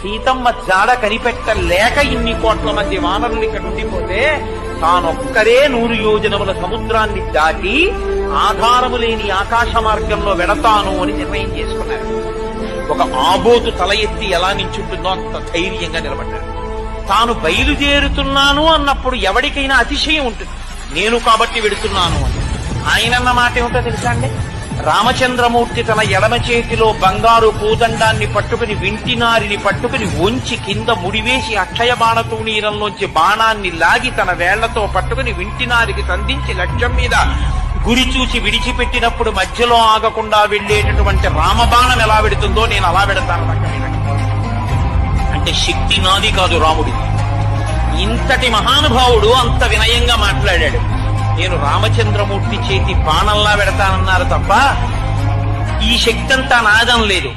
సీతమ్మ జాడ కనిపెట్టలేక ఇన్ని కోట్ల మంది వానరులు ఇక్కడ ఉండిపోతే తానొక్కరే నూరు యోజనముల సముద్రాన్ని దాటి ఆధారము లేని ఆకాశ మార్గంలో వెడతాను అని నిర్ణయం చేసుకున్నారు. ఒక ఆబోతు తల ఎత్తి ఎలా నించుంటుందో అంత ధైర్యంగా నిలబడ్డారు. తాను బయలుదేరుతున్నాను అన్నప్పుడు ఎవరికైనా అతిశయం ఉంటుంది. నేను కాబట్టి వెడుతున్నాను అని. ఆయనన్న మాట ఏమిటో తెలుసా అండి? రామచంద్రమూర్తి తన ఎడమ చేతిలో బంగారు పూదండాన్ని పట్టుకుని వింటినారిని పట్టుకుని వంచి కింద ముడివేసి అక్షయ బాణతూణీరంలోంచి బాణాన్ని లాగి తన వేళ్ళతో పట్టుకుని వింటినారికి సంధించి లక్ష్యం మీద గురి చూసి విడిచిపెట్టినప్పుడు మధ్యలో ఆగకుండా వెళ్ళేటటువంటి రామబాణం ఎలా పెడుతుందో నేను అలా పెడతాను లక్ష్మీ అంటే శక్తి నాది కాదు రాముడి. ఇంతటి మహానుభావుడు అంత వినయంగా మాట్లాడు రామచంద్రమూర్తి చేతి బాణంలా పెడతానన్నారు తప్ప ఈ శక్తి అంతా నాదం లేదు.